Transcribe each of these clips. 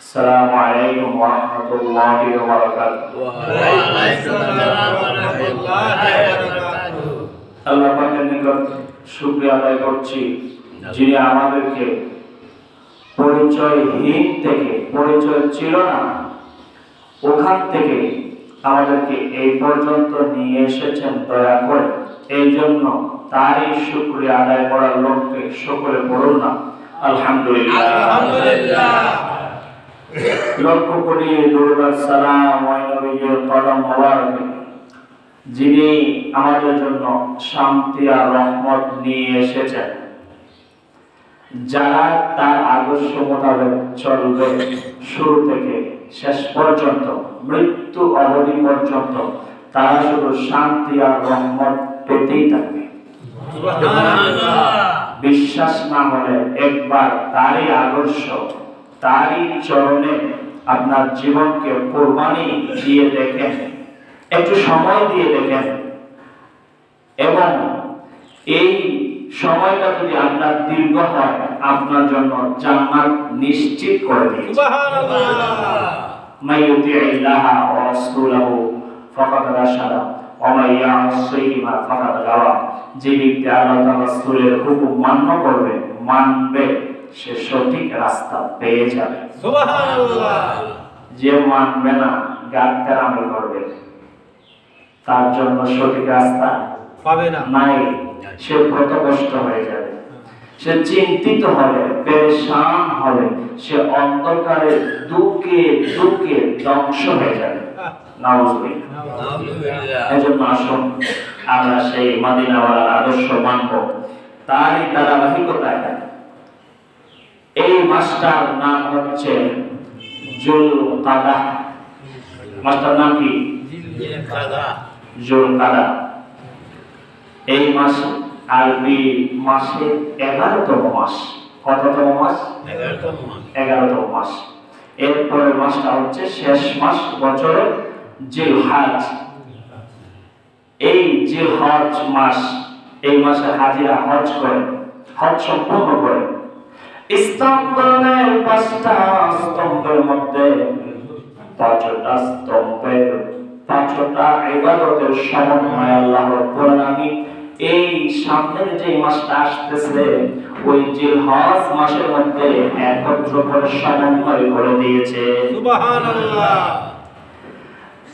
السلام عليكم ورحمة الله وبركاته আল্লাহ পাকের নিকট শুকরিয়া আদায় করছি যিনি আমাদেরকে পরিচয়হীন থেকে পরিচয় ছিল না ওখান থেকে আমাদেরকে এই পর্যন্ত নিয়ে এসেছেন দয়া করে এই জন্য তারই শুকরিয়া আদায় করার লোককে সকলে পড়ুন না আলহামদুলিল্লাহ লক্ষ কোটি দুর্বার সালাম কদম যিনি আমাদের জন্য শান্তি আর রহমত নিয়ে এসেছেন যারা তার আদর্শ মোতাবেক চলবে শুরু থেকে শেষ পর্যন্ত মৃত্যু অবধি পর্যন্ত তারা শুধু শান্তি আর রহমত পেতেই থাকবে। বিশ্বাস না হলে একবার তারই আদর্শ তারই চরণে আপনার জীবনকে কোরবানি দিয়ে দেখেন একটু সময় দিয়ে দেখেন। এবং এই সময়টা যদি আপনার দীর্ঘ হয় আপনার জন্য জান্নাত নিশ্চিত করে দিয়েছে। যে ব্যক্তি আল্লাহ হুকুম মান্য করবে মানবে। সে সঠিক রাস্তা পেয়ে যাবে। যে মানবে না গাদ্দারামি করবে। তার জন্য সঠিক রাস্তা পাবে না। নাই। সে প্রতকষ্ট হয়ে যাবে। সে চিন্তিত হবে পেরেশান হবে। সে অন্ধকারে দুকে দুকে ধ্বংস হয়ে যাবে। এজন্য আসুন আমরা সেই মদিনাওয়ালার আদর্শ মানব। তারই ধারাবাহিকতায় এই মাসটার নাম হচ্ছে জুল কাদা মাসটার নাম কি? জুল কাদা এই মাস আরবি মাসে এগারোতম মাস। কততম মাস? এগারোতম মাস। এরপরের মাসটা হচ্ছে শেষ মাস বছরের জিলহাজ। এই জিলহজ মাস এই মাসে হাজিরা হজ করে হজ সম্পূর্ণ করে। ইসলাম ধর্মের পাঁচটা স্তম্ভের মধ্যে পাঁচটা স্তম্ভের পাঁচটা ইবাদতের সমন্বয় আল্লাহ রাব্বুল আলামিন এই সামনের যে মাসটা আসতেছে ওই জিলহজ মাসের মধ্যে একত্র করে সমন্বয় করে দিয়েছে। সুবহানাল্লাহ।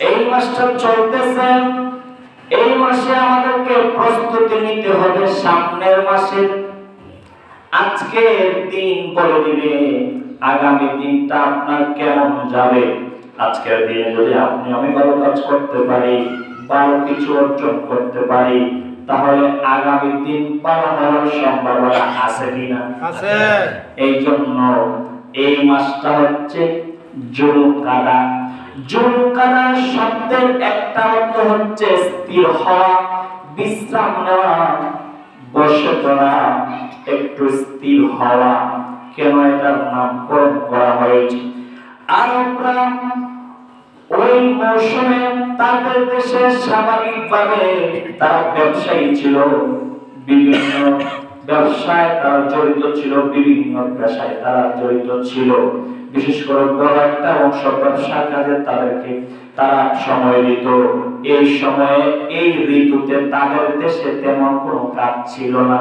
এই মাসটা চলতেছে এই মাসে আমাদেরকে প্রস্তুতি নিতে হবে সামনের মাসের আজকের দিন বলে দিবে। আগামী দিনটা আপনার কেমন যাবে? আজকের দিনে যদি আপনি আমি ভালো কাজ করতে পারি ভালো কিছু অর্জন করতে পারি তাহলে আগামী দিন পার হওয়ার সম্ভাবনা আছে কিনা? আছে। এই জন্য এই মাসটা হচ্ছে জুলকাদা। জুলকাদা শব্দের একটা অর্থ হচ্ছে স্থির হওয়া বিশ্রাম নেওয়া বসে পড়া। একটু স্থির হওয়া কেন এটার নামকরণ করা হয়েছে? আরবরা ওই মৌসুমে তাদের দেশে স্বাভাবিকভাবে তারা ব্যবসায়ী ছিল, বিভিন্ন ব্যবসায় তারা জড়িত ছিল, বিভিন্ন পেশায় তারা জড়িত ছিল। বিশেষ করে বড় একটা অংশ ব্যবসা কাজে তাদেরকে তারা সময় দিত। এই সময়ে এই ঋতুতে তাদের দেশে তেমন কোনো কাজ ছিল না।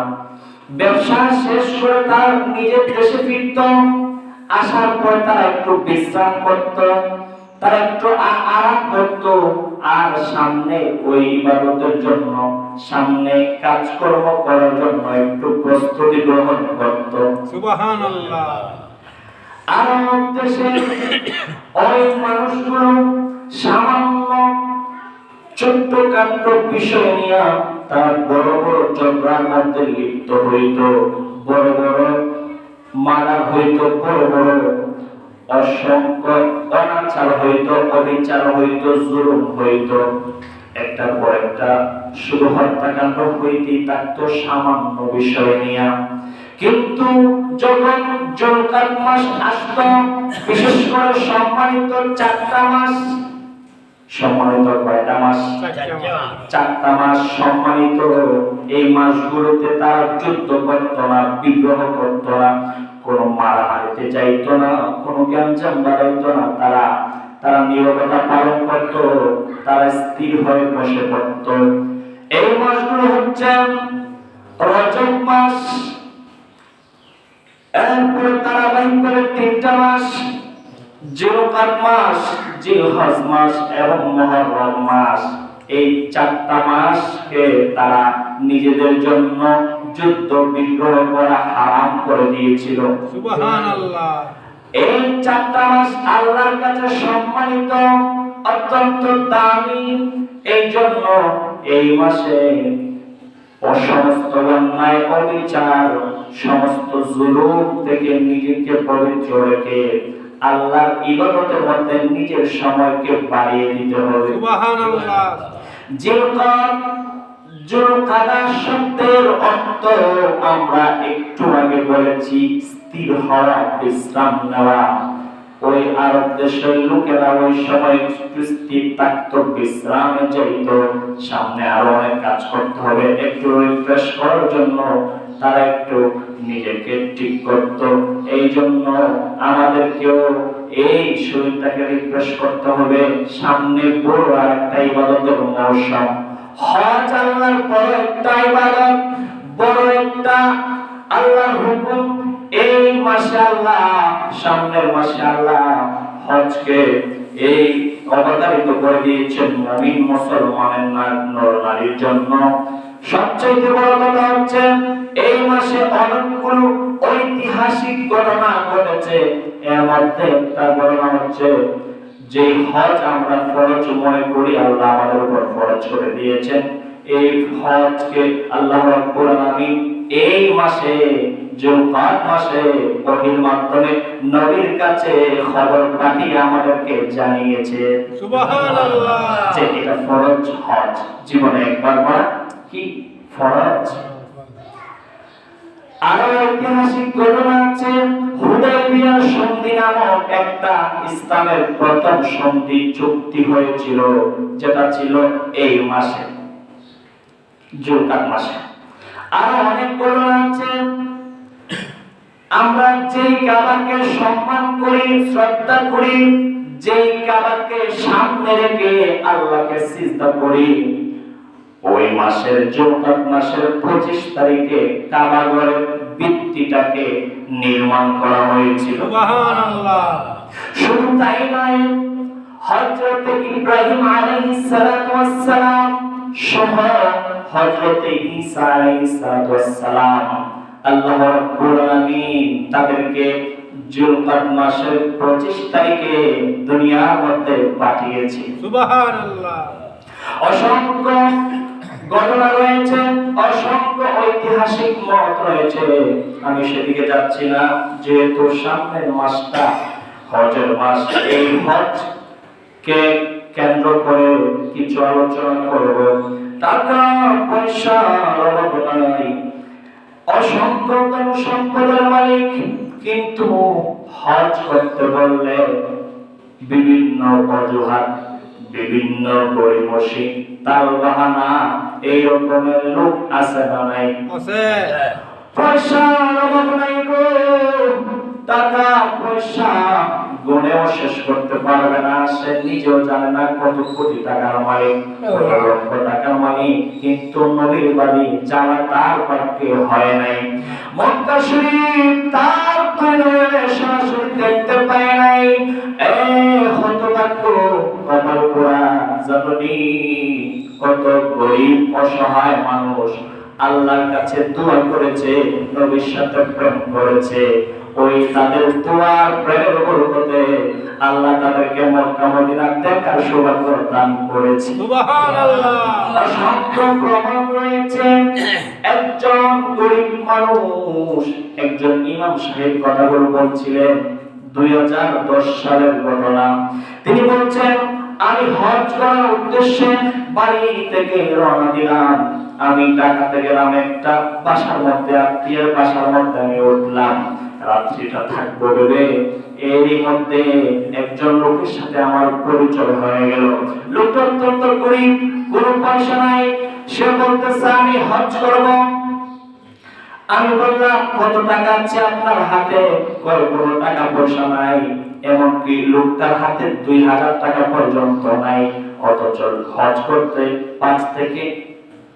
ব্যবসা শেষ করে তার নিজের দেশে ফিরত আসার পর তারা একটু বিশ্রাম করত তারা একটু আরাম করত আর সামনে ওই ইবাদতের জন্য সামনে কাজকর্ম করার জন্য একটু প্রস্তুতি গ্রহণ করত। সুবহানাল্লাহ। আরব দেশে ওই মানুষগুলো সামান্য ছোট্ট কাট্ট বিষয় নিয়ে তার বড় বড় ঝগড়ার মধ্যে লিপ্ত হইত, বড় বড় মারা হইত, বড় বড় অসংখ্য অনাচার হইত, অবিচার হইত, জুলুম হইত। একটার পর একটা শুধু হত্যাকাণ্ড হইতেই থাকতো সামান্য বিষয় নিয়ে। কিন্তু যখন জলকাত মাস আসত, বিশেষ করে সম্মানিত চারটা মাস সম্মানিত কয়টা মাস? চারটা মাস। সম্মানিত। এই মাসগুলোতে তারা যুদ্ধ করত না বিগ্রহ করত না কোনো মারামারিতে যাইতো না কোনো জ্ঞানজাম বাড়াইতো না। তারা তারা নিরবতা পালন করত তারা স্থির হয়ে বসে পড়ত। এই মাসগুলো হচ্ছে রজব মাস। এরপরে ধারাবাহিকভাবে তিনটা মাস। জিলকার মাস জিলহজ মাস এবং মহরম মাস। এই চারটা মাসকে তারা নিজেদের জন্য যুদ্ধ বিগ্রহ করা হারাম করে দিয়েছিল। এই চারটা মাস আল্লাহর কাছে সম্মানিত অত্যন্ত দামি। এই জন্য এই মাসে অসমস্ত অন্যায় অবিচার সমস্ত জুলুম থেকে নিজেকে পবিত্র রেখে আল্লাহর ইবাদতের মধ্যে নিজের সময়কে বাড়িয়ে দিতে হবে। সুবহান আল্লাহ জুলকাদা শব্দের অর্থ আমরা একটু আগে বলেছি স্থির হওয়া বিশ্রাম নেওয়া। ওই আরব দেশের লোকেরা ওই সময় স্থির থাকতো বিশ্রামে যাইত। সামনে আরও অনেক কাজ করতে হবে একটু রিফ্রেশ করার জন্য তারা একটু নিজেকে ঠিক করত। এই জন্য আমাদেরকেও এই শরীরটাকে রিফ্রেশ করতে হবে। সামনে বড় আর একটা মৌসুম হজ আল্লাহর বড় একটা ইবাদত, বড় একটা হুকুম। এই মাসে আল্লাহ, সামনের মাসে আল্লাহ হজকে এই অবতারিত করে দিয়েছেন নবীন মুসলমানের নারীর জন্য। সবচেয়ে বড় কথা হচ্ছে, এই মাসে অনেকগুলো ঐতিহাসিক ঘটনা ঘটেছে। এর মধ্যে একটা ঘটনা হচ্ছে যে হজ আমরা ফরজ মনে করি, আল্লাহ আমাদের উপর ফরজ করে দিয়েছেন। এই হজকে আল্লাহ রাব্বুল আলামিন এই মাসে জুলকাদ মাসে ওহীর মাধ্যমে নবীর কাছে খবর পাঠিয়ে আমাদেরকে জানিয়েছে। সুবহান আল্লাহ যে এটা ফরজ হজ। জীবনে একবার করা কি ফরজ? আরও ঐতিহাসিক ঘটনা আছে হুদাইবিয়া সন্ধি নামক একটা ইসলামের প্রথম সন্ধি চুক্তি হয়েছিল যেটা ছিল এই মাসে। জুলকাত মাসে। আরও অনেক ঘটনা আছে। আমরা যেই কাবাকে সম্মান করি শ্রদ্ধা করি যেই কাবাকে সামনে রেখে আল্লাহকে সিজদা করি ওই মাসের জুলকাত মাসের পঁচিশ তারিখে কাবা ঘরের ভিত্তিটাকে নির্মাণ করা হয়েছিল। শুধু তাই নয় হযরত ইব্রাহিম আলাইহিস সালাম সহ হযরত ঈসা আলাইহিস সালাম আল্লাহ রাব্বুল আলামিন তাদেরকে জুলকাদ মাসের 25 তারিখে দুনিয়ার মধ্যে পাঠিয়েছে। সুবহান অসংখ্য ঘটনা রয়েছে অসংখ্য ঐতিহাসিক মত রয়েছে। আমি সেদিকে যাচ্ছি না যেহেতু সামনের মাসটা হজের মাস এই হজ কে কেন্দ্র করে কিছু আলোচনা করব। টাকা পয়সা অভাব নাই। অসংখ্য সম্পদের মালিক কিন্তু হজ করতে বললে বিভিন্ন অজুহাত বিভিন্ন গরিমসি তাল বাহানা এই রকমের লোক আছে না নাই? আছে। পয়সার অভাব নাই গো। টাকা পয়সা গুণেও শেষ করতে পারবে না। সে নিজেও জানে না কত কোটি টাকার মালিক লক্ষ টাকার মালিক। কিন্তু নবীর বাড়ি যাওয়া তার পক্ষে হয় নাই তার দেখতে পায় নাই। অসহায় মানুষ আল্লাহর কাছে দোয়া করেছে, নবীর সাথে প্রেম করেছে। ওই তাদের দোয়ার প্রেমের বরকতে আল্লাহ তাদেরকে মক্কা মদিনা দেখার সৌভাগ্য দান করেছে। অসংখ্য প্রমাণ রয়েছে। একজন গরিব মানুষ একজন ইমাম সাহেব কথাগুলো বলছিলেন দুই হাজার দশ সালের ঘটনা। তিনি বলছেন আমি হজ করার উদ্দেশ্যে বাড়ি থেকে রওনা দিলাম। আমি ঢাকাতে গেলাম একটা বাসার মধ্যে আত্মীয়ের বাসার মধ্যে আমি উঠলাম। রাত্রিটা থাকব ভেবে এরই মধ্যে একজন লোকের সাথে আমার পরিচয় হয়ে গেল। লোকটা অত্যন্ত গরিব, কোনো পয়সা নাই। সে বলতেছে, আমি হজ করব। আমি বললাম, কত টাকা আছে আপনার হাতে? কয়, কোনো টাকা পয়সা নাই, এমনকি লোকটার হাতে দুই হাজার টাকা পর্যন্ত নাই। অথচ হজ করতে পাঁচ থেকে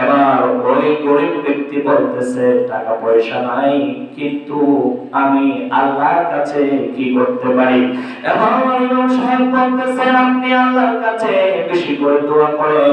এবার ওই গরিব ব্যক্তি বলতেছে টাকা পয়সা নাই, কিন্তু আমি আল্লাহর কাছে কি করতে পারি? এবার সাহেব বলতেছেন, আপনি আল্লাহর কাছে বেশি করে দোয়া করেন।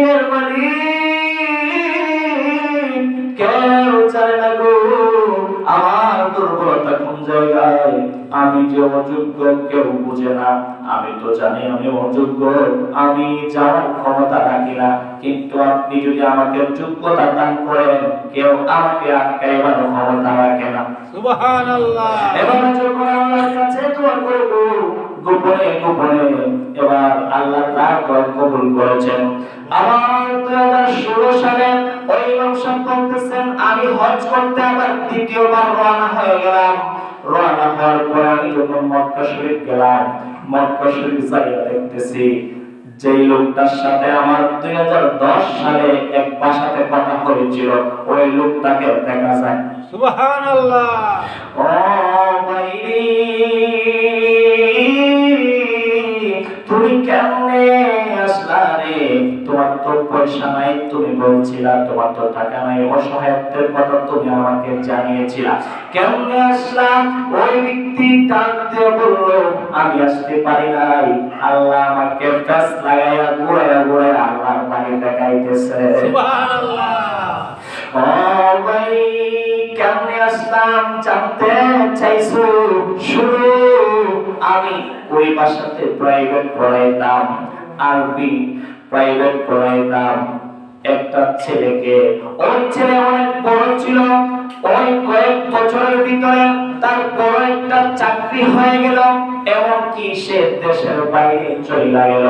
জমিনের মালিক কেউ চায় না গো আমার দুর্বলতা কোন জায়গায়? আমি যে অযোগ্য কেউ বুঝে না। আমি তো জানি আমি অযোগ্য। আমি যাওয়ার ক্ষমতা রাখি না। কিন্তু আপনি যদি আমাকে যোগ্যতা দান করেন কেউ আমাকে আটকাইবার ক্ষমতা রাখে না। সুবহানাল্লাহ। এবার যখন আল্লাহর কাছে দোয়া করব গোপনে গোপনে এবার আল্লাহ তার কবুল করেছেন। আবার দুই হাজার ষোলো সালে ওই ইমাম সাহেব বলতেছেন আমি হজ করতে আবার দ্বিতীয়বার রওনা হয়ে গেলাম। রওনা হওয়ার পর আমি যখন মক্কা শরীফ গেলাম মক্কা শরীফ দেখতেছি যেই লোকটার সাথে আমার দুই হাজার দশ সালে এক বাসাতে কথা হয়েছিল ওই লোকটাকে দেখা যায়। সুবহানাল্লাহ। ও পয়সা নাই তুমি বলছিলা তোমার তো টাকা নাই অসহায়ত্বের কথা তুমি আমাকে জানিয়েছিলা। কেমনে আসলাম? ওই ব্যক্তি ডাক দিয়ে বলল আমি আসতে পারি নাই। আল্লাহ আমাকে ফ্যাস লাগাইয়া ঘুরাইয়া ঘুরাইয়া আল্লাহর বাড়ি দেখাইতেছে। ও ভাই কেমনে আসলাম জানতে চাইছো? শুরু আমি ওই বাসাতে প্রাইভেট পড়াইতাম আরবি। প্রাইভেট পড়াইতাম। একটা ছেলেকে ওই ছেলে অনেক বড় ছিল ওই কয়েক বছরের ভিতরে তার বড় একটা চাকরি হয়ে গেল, এমনকি সে দেশের বাইরে চলে গেল।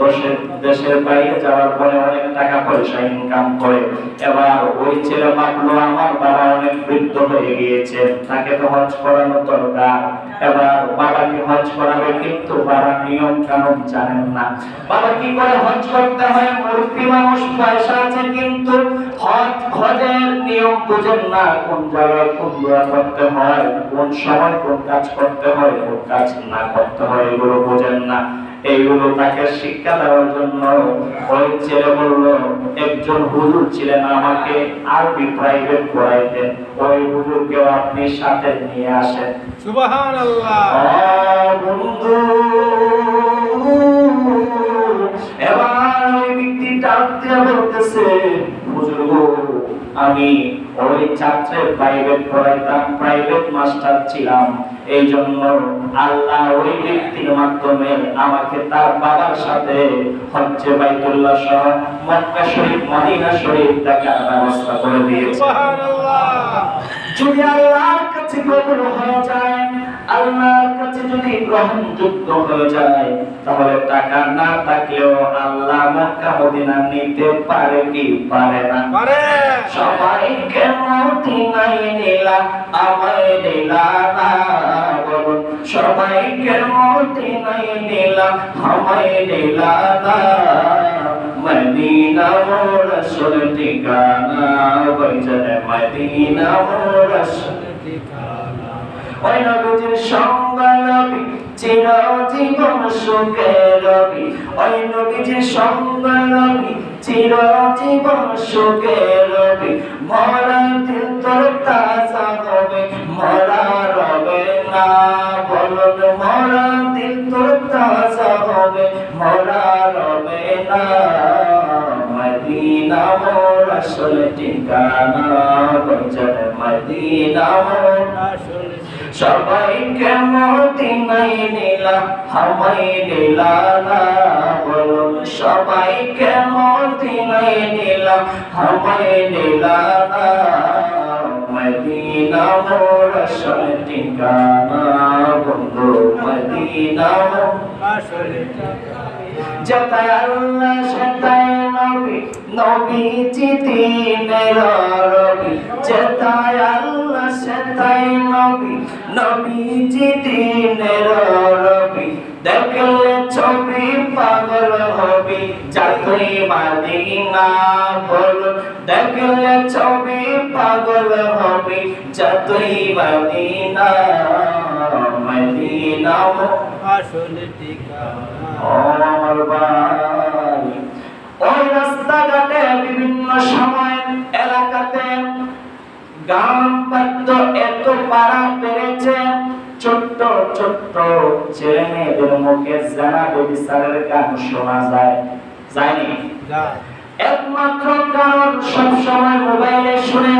দেশের দেশের বাইরে যাওয়ার পরে অনেক টাকা পয়সা ইনকাম করে। এবার ওই ছেলে ভাবলো, আমার বাবা অনেক বৃদ্ধ হয়ে গিয়েছে, তাকে তো হজ করানো দরকার। এবার বাবাকে হজ করাবে, কিন্তু বাবা নিয়ম কানুন জানেন না। বাবা কি করে হজ করতে হয়? মূর্তি মানুষ পয়সা আছে, কিন্তু হজ হজের নিয়ম বুঝেন না। কোন জায়গায় কোন দোয়া করতে হয় কোন সময় কোন কাজ করতে হয় কোন কাজ না করতে হয় এগুলো বোঝেন না। এইগুলো তাকে শিক্ষা দেওয়ার জন্য ওই ছেলে বলল একজন হুজুর ছিলেন আমাকে আরবি প্রাইভেট পড়াইতেন। ওই হুজুরকেও আপনি সাথে নিয়ে আসেন। সুবহানাল্লাহ। আহ, বন্ধু। ওই ব্যক্তি ডাক দিয়ে বলতেছে। হুজুর আমি ওই ছাত্রের প্রাইভেট পড়াইতাম প্রাইভেট মাস্টার ছিলাম। এই জন্য আল্লাহ ওই ব্যক্তির মাধ্যমে আমাকে তার বাবার সাথে হচ্ছে বাইতুল্লাহ সহ মক্কা শরীফ মদিনা শরীফ দেখার ব্যবস্থা করে দিয়েছে। যদি আল্লাহর কাছে কবুল হয়ে যায় আল্লাহর কাছে যদি গ্রহণযোগ্য হয়ে যায় তাহলে টাকা না থাকলেও আল্লাহ মক্কা মদিনা নিতে পারে কি পারে না? পারে। সবাইকে মদিনায় নিলা আমায় নিলা না সবাইকে মদিনায় নিলা আমায় নিলা না? মদিনা মোর আসল ঠিকানা বৈজনে মদিনা মোর আসল ওই নবীজির সঙ্গ নবী চিরজীবন সুখে রবি ওই নবীজির সঙ্গ নবী চিরজীবন সুখে রবি মরা দিল তোর হবে মরা রবে মদিনা বলুন মরা দিল তো তাজা হবে মরা রবে না। মদিনা মোর আসল ঠিকানা বচন মদিনা সবাইকে মদিনাই নিলা হামাই নিলা না বলুন সবাইকে মদিনাই নিলা হামাই নিলা না, মদিনা মোর আসল ঠিকানা বন্ধু, মদিনা মোর যেতায় আল্লাহ সেতায় নবী নবী চিতিনের রবি যেতায় আল্লাহ সেতায় নবী। নবী চিতিনের রবি দেখলে ছবি পাগল হবি। যাতুই মাদিনা বল দেখলে ছবি পাগল হবি। যাতুই মাদিনা মদিনা আসলে ঠিকানা। আমার ওই রাস্তাঘাটে বিভিন্ন সময় এলাকাতে গান বাদ্য এত পাড়া বেড়েছে ছোট্ট ছোট্ট ছেলে মেয়েদের মুখে জানা বেবিচারের গান শোনা যায়। যায়নি? একমাত্র কারণ সব সময় মোবাইলে শুনে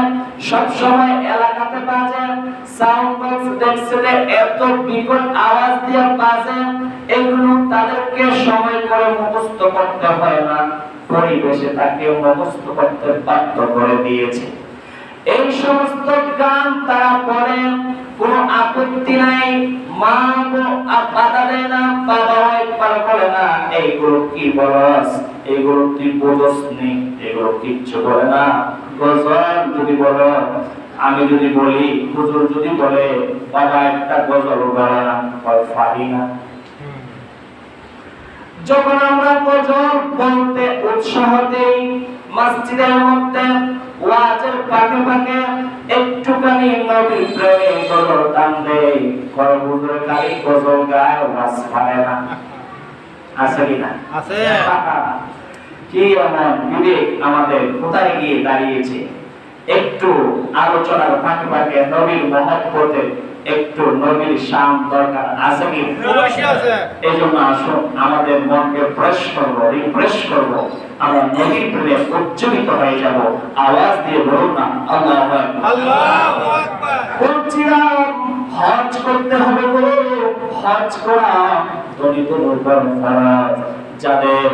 সব সময় এলাকাতে বাজে। সাউন্ড বক্স ডেস্কে এত বিকট আওয়াজ দিয়ে বাজে। এগুলো তাদেরকে সময় করে মুখস্থ করতে হয় না। পরিবেশে তাকে মুখস্থ করতে বাধ্য করে দিয়েছে। এই সমস্ত গান তারা পড়ে কোনো আপত্তি নাই, মা বাধা দেয় না, বাবা না। এইগুলো কি বলস? এগুলো কিচ্ছু না। গজল যদি আমি যদি বলি, হুজুর যদি বলে, বাবা একটা গজল বলে না না যখন আমরা গজল বলতে উৎসাহ দেই মসজিদের মধ্যে ওয়াজের পাকে পাকে একটুখানি নবীর প্রেমে গজল টান দেই। ঘর হুজুর খালি গজল গায় ওয়াজ পারে না। আছে কি না? আছে। কি এমন বিবেক আমাদের কোথায় গিয়ে দাঁড়িয়েছে? একটু আলোচনার ফাঁকে ফাঁকে নবীর মহব্বতের একটু নবীর শাম দরকার আছে কি? এই জন্য আসুন আমাদের মনকে ফ্রেশ করব রিফ্রেশ করব। আমরা নদীর প্রেমে উজ্জীবিত হয়ে যাব। আওয়াজ দিয়ে বলুন না আল্লাহ বলছিলাম হজ করতে হবে গো হজ করা। উপর যাদের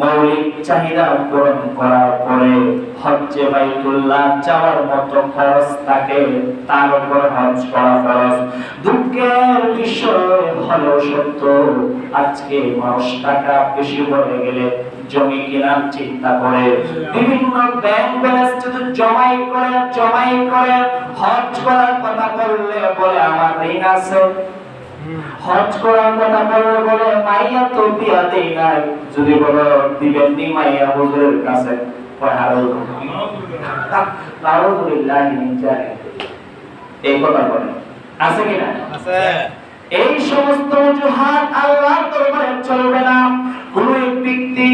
মৌলিক চাহিদা পূরণ করার পরে হজ্জে বাইতুল্লাহ যাওয়ার মতো খরচ থাকে তার উপর হজ করা ফরজ। দুঃখের বিষয় হলো সত্য। আজকে মানুষ টাকা বেশি হয়ে গেলে জমি কেনার চিন্তা করে। বিভিন্ন ব্যাংক ব্যালেন্স যদি জমাই করে জমাই করে হজ করার কথা বললে বলে আমার ঋণ আছে। হজ করার কথা বললে বলে মাইয়া তো বিয়া নাই। যদি বলো, দিবেন নি মাইয়া হুজুরের কাছে? এই কথা বলে। আছে কি না? আছে। এই সমস্ত অজুহাত আল্লাহর দরবারে চলবে না। কোন ব্যক্তি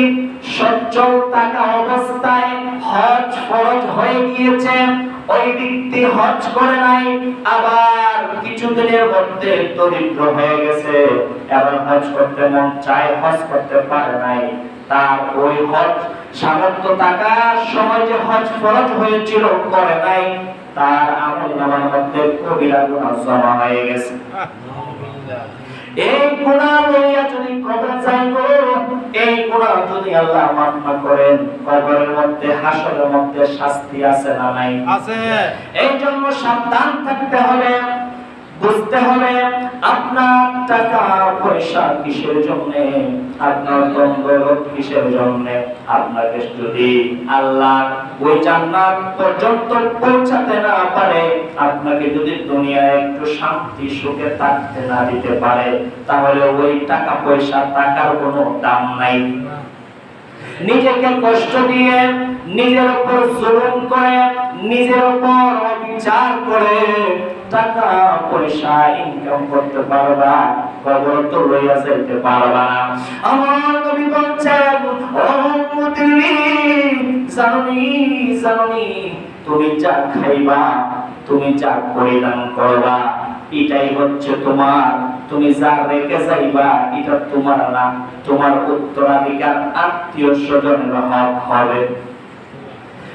সচ্ছল থাকা অবস্থায় হজ ফরজ হয়ে গিয়েছে, ওই ব্যক্তি হজ করে নাই, আবার কিছুদিনের মধ্যে দরিদ্র হয়ে গেছে। এবার হজ করতে মন চায়, হজ করতে পারে নাই। তার ওই হজ সামর্থ্য থাকার সময় যে হজ ফরজ হয়েছিল, করে নাই। তার আমল নামার মধ্যে কবিরা গুনাহ জমা হয়ে গেছে। এই গুণা লইয়া যদি কবর যাইব এই গুণা যদি আল্লাহ মাফ না করেন কবরের মধ্যে হাসরের মধ্যে শাস্তি আছে না নাই? আছে। এই জন্য সাবধান থাকতে হবে। বুঝতে হবে আপনার টাকা পয়সা কিসের জন্য? আপনার দন্দলত কিসের জন্য? আপনাকে যদি আল্লাহ ওই জান্নাত পর্যন্ত পৌঁছাতে না পারে, আপনাকে যদি দুনিয়ায় একটু শান্তি, সুখে থাকতে না দিতে পারে, তাহলে ওই টাকা পয়সা টাকার কোনো দাম নাই। নিজেকে কষ্ট দিয়ে নিজের উপর জুলুম করে, নিজের উপর অবিচার করে, টাকা পয়সা ইনকাম করতে পারবা কবর তো লইয়া যেতে পারবা আমার বলছেন জাননি জাননি, তুমি যা খাইবা, তুমি যা পরিধান করবা, এটাই হচ্ছে তোমার, তুমি যা রেখে যাইবা, এটা তোমার না, তোমার উত্তরাধিকার আত্মীয় স্বজনের হক হবে।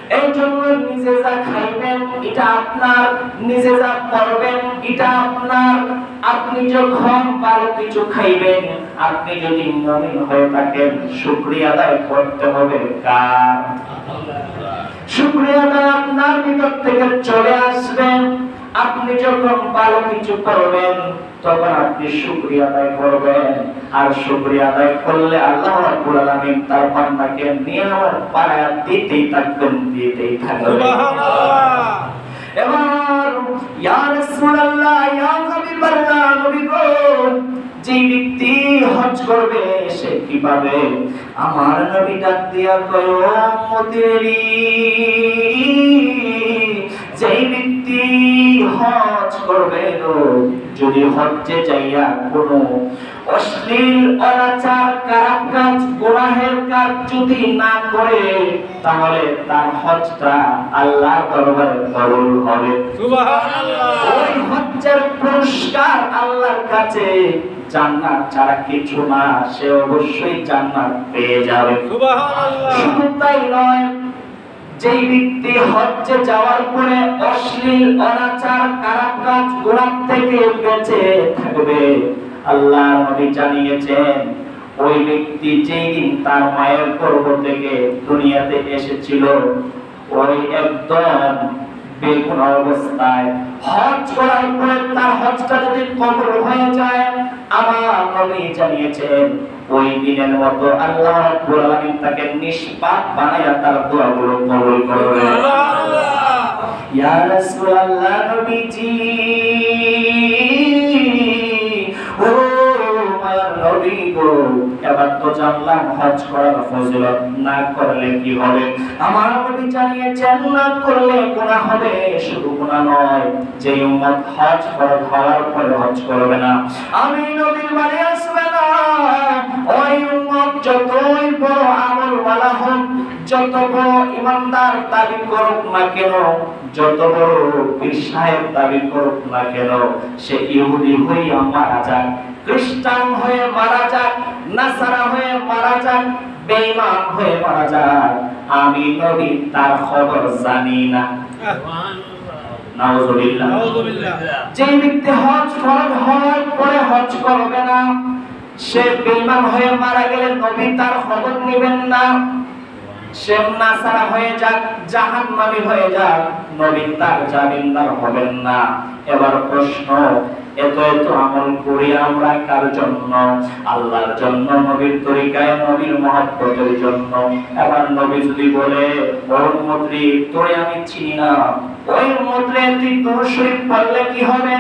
এই জন্য নিজে যা খাইবেন এটা আপনার নিজে যা করবেন এটা আপনার। আপনি যখন ভালো কিছু খাইবেন। আপনি যদি মমিন হয়ে থাকেন শুক্রিয়া আদায় করতে হবে কার? শুকরিয়া আদায় আপনার ভিতর থেকে চলে আসবেন আপনি যখন ভালো কিছু করবেন তখন আপনি শুকরিয়া আদায় করবেন। আর শুকরিয়া আদায় করলে আল্লাহ রাব্বুল আলামিন তার বান্দাকে নিয়ামত বাড়ায় দিতেই থাকবেন দিতেই থাকবেন। সুবহানাল্লাহ। এবার ইয়া রাসূলুল্লাহ ইয়া হাবিবাল্লাহ নবী গো যে ব্যক্তি হজ করবে সে কীভাবে? আমার নবী ডাক দিয়া কয় ও উম্মতেরি যেই ব্যক্তি হজ করবে যদি হজ্জে যাইয়া কোনো অশ্লীল অনাচার খারাপ কাজ গুনাহের কাজ যদি না করে তাহলে তার হজটা আল্লাহর দরবারে কবুল হবে। সুবহানাল্লাহ। ওই হজ্জের পুরস্কার আল্লাহর কাছে জান্নাত ছাড়া কিছু না সে অবশ্যই জান্নাত পেয়ে যাবে। সুবহানাল্লাহ। শুধু তাই নয় যেই ব্যক্তি হজ্জে যাওয়ার পরে অশ্লীল, অনাচার, খারাপ কাজ গোড়ার থেকে বেঁচে থাকবে। আল্লাহ নবী জানিয়েছেন, ওই ব্যক্তি যেই দিন তার মায়ের গর্ভ থেকে দুনিয়াতে এসেছিল, ওই একদম বেগুন অবস্থায়। হজ করার পরে তার হজটা যদি কবর হয়ে যায় আমার নবী জানিয়েছেন ওই দিনের মতো আল্লাহ রাব্বুল আলামিন তাকে নিষ্পাপ বানায়া তার দোয়াগুলো কবুল করবে সুবহানাল্লাহ। ইয়া রাসূলুল্লাহ নবীজি ও আমার নবী গো। এবার তো জানলাম, হজ করার ফজিলত না করলে কি হবে? আমার নবী জানিয়েছেন, না করলে গুনাহ হবে, শুধু গুনাহ নয় যে উম্মত হজ করে হওয়ার পরে হজ করবে না। আমি নবীর মানে আসবে না। ওই উম্মত যতই বড় আমল ওয়ালা হোক যত বড় ইমানদার দাবি করুক না কেন যত বড় পীর সাহেব দাবি করুক না কেন সে ইহুদি হইয়া মারা যাক খ্রিস্টান হয়ে মারা যাক নাসারা হয়ে মারা যাক বেঈমান হয়ে মারা যাক। আমি নবী তার খবর জানি না। নাউজুবিল্লাহ। যে ব্যক্তি হজ ফরজ হওয়ার পরে হজ করবে না। সে বেঈমান হয়ে মারা গেলে নবী তার খবর নেবেন না। হয়ে যাক হয়ে যাক, নবী তার জামিনদার হবেন না। এবার প্রশ্ন, এত এত আমল করি আমরা কার জন্য? আল্লাহর জন্য, নবীর তরিকায়, নবীর মহব্বতের জন্য। এবার নবী যদি বলে মন্ত্রী, তোরে আমি চিনি না। ওই মন্ত্রে তুই শরীফ পড়লে কি হবে?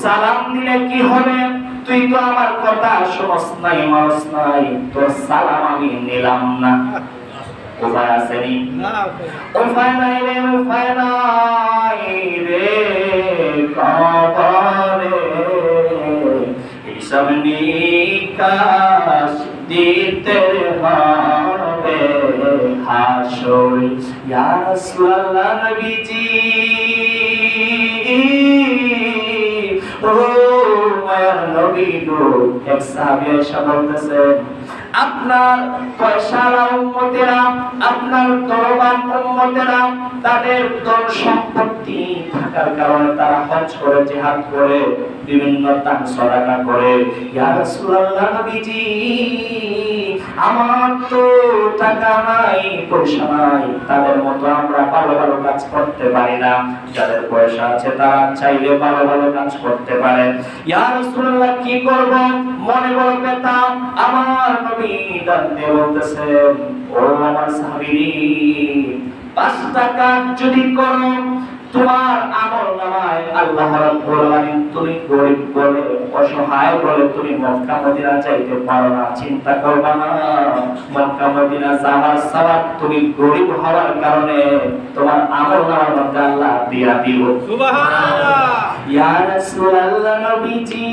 সালাম দিলে কি হবে? তুই তো আমার কথা শোনস নাই, মানস নাই। তোর সালাম আমি নিলাম না। উপায় আসেনি উপায় নাই রে উপায় নাই রে কবরে হিসাব নিকাশ দিতে হবে হাসর ইয়া রাসূলুল্লাহ নবীজি ও মায়ার নবী গো এক সাহাবী এসে বলতেছেন আপনার পয়সারা উম্মতেরা আপনার দরবান উম্মতেরা তাদের ধন সম্পত্তি থাকার কারণে তারা হজ করে, জিহাদ করে, বিভিন্ন দান সদাকা করে। ইয়া রাসূলুল্লাহ নবীজি, আমার তো টাকা নাই, পয়সা নাই, তাদের মতো আমরা ভালো ভালো কাজ করতে পারি না। যাদের পয়সা আছে তারা চাইলে ভালো ভালো কাজ করতে পারে। ইয়া রাসূলুল্লাহ কি করব? মনে বড় ব্যথা আমার নবী ডাক দিয়ে বলতেছেন ও আমার সাহাবী পাঁচ টাকা যদি করো তোমার আমল নামায় আল্লাহ রাব্বুল আলামিন তুমি গরিব বলে অসহায় বলে তুমি মক্কা মদিনা যাইতে পারো না। চিন্তা করবা না মক্কা মদিনা যাওয়ার সওয়াব তুমি গরিব হওয়ার কারণে তোমার আমল নামার মধ্যে আল্লাহ দিয়া দিব সুবহানাল্লাহ। ইয়া রাসূলুল্লাহ নবীজি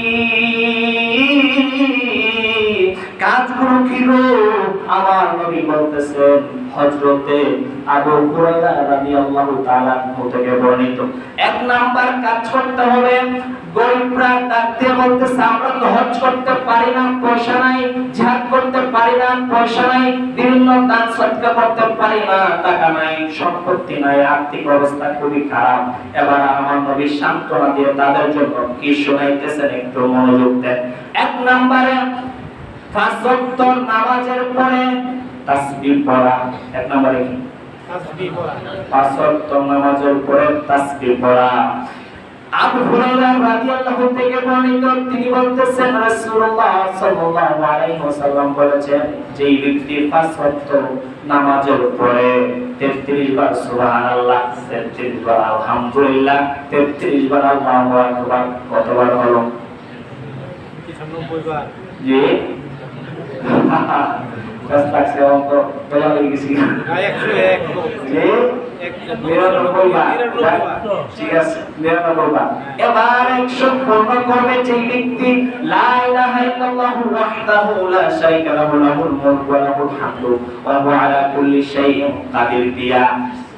কাজগুলো কি গো? আমার নবী বলতেছেন, হযরতে আবু হুরায়রা রাদিয়াল্লাহু তাআলা থেকে বর্ণিত। এক নাম্বার কাজ করতে হবে, গরিবরা ডাক দিয়ে বলতেছে, আমরা তো হজ করতে পারি না, পয়সা নাই জিহাদ করতে পারি না, পয়সা নাই, বিভিন্ন দান সদকা করতে পারি না, টাকা নাই, সম্পত্তি নাই, আর্থিক অবস্থা খুবই খারাপ। এবার আমার নবী সান্ত্বনা দিয়ে তাদের জন্য কি শোনাইতেছেন একটু মনোযোগ দেন। এক নম্বরে পাঁচ ওয়াক্ত নামাজের পরে তাসবিহ পড়া এক নম্বরে কি? তাসবিহ পড়া। পাঁচ ওয়াক্ত নামাজের পরে তাসবিহ পড়া। আবু হুরায়রা রাদিয়াল্লাহু থেকে বর্ণিত তিনি বলতেছেন রাসূলুল্লাহ সাল্লাল্লাহু আলাইহি ওয়াসাল্লাম বলেছেন যে ব্যক্তি পাঁচ ওয়াক্ত নামাজের পরে 33 বার সুবহানাল্লাহ 33 বার আলহামদুলিল্লাহ 33 বার আল্লাহু আকবার কতবার হলো? কিছু নব্বই বার। জি। কষ্ট লাগছে অঙ্ক বলা হয়ে গেছি ঠিক আছে নিরানব্বই বার একশো পূর্ণ করবে যে ব্যক্তি দিয়া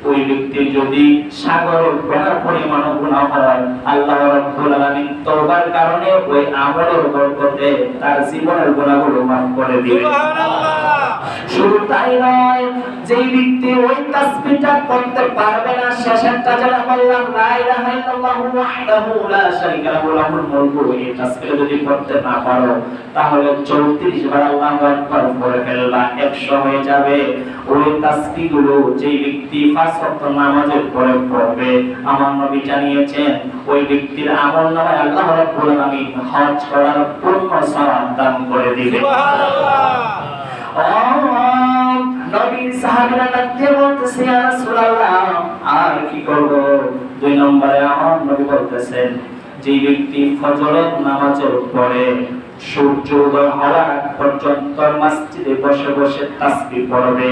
ওই ব্যক্তি যদি সাগরের বেড়ার পরিমাণ গুনাহ হয় আল্লাহ রাব্বুল আলামিন তওবার কারণে ওই আমলের বরকতে তার জীবনের গুনাহগুলো মাফ করে দিবেন। শুধু তাই নয় যেই ব্যক্তি ওই তাসবিহটা করতে পারবে না শেষেরটা যেটা বললাম লা ইলাহা ইল্লাল্লাহু ওয়াহদাহু লা শারীকা লাহু লাহুল মুলকু। এই তাসবিহ যদি করতে না পারো তাহলে 34 বার আল্লাহু আকবার পড়ে ফেলবা 100 হয়ে যাবে। ওই তাসবিহগুলো যেই ব্যক্তি পাঁচ ওয়াক্ত নামাজের পরে পড়বে। আমার নবী জানিয়েছেন ওই ব্যক্তির আমল নামায় আল্লাহ রাব্বুল আলামিন হজ করার পূর্ণ সওয়াব দান করে দিবেন। সুবহানাল্লাহ। নবীর সাহাবীরা ডাকতে বলতেছে ইয়া রাসূলুল্লাহ আর কি করব? দুই নম্বরে আমার নবী বলতেছেন যে ব্যক্তি ফজরের নামাজের পরে সূর্য উদয় হওয়ার পর্যন্ত মসজিদে বসে বসে তাসবিহ পড়বে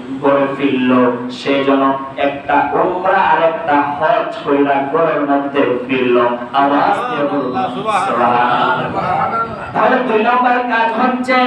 ঘরে ফিরলো সে যেন একটা উমরা আর একটা হজ কইরা ঘরের মধ্যে ফিরলো আওয়াজ দিয়ে বলল। তাহলে দুই নম্বর কাজ হচ্ছে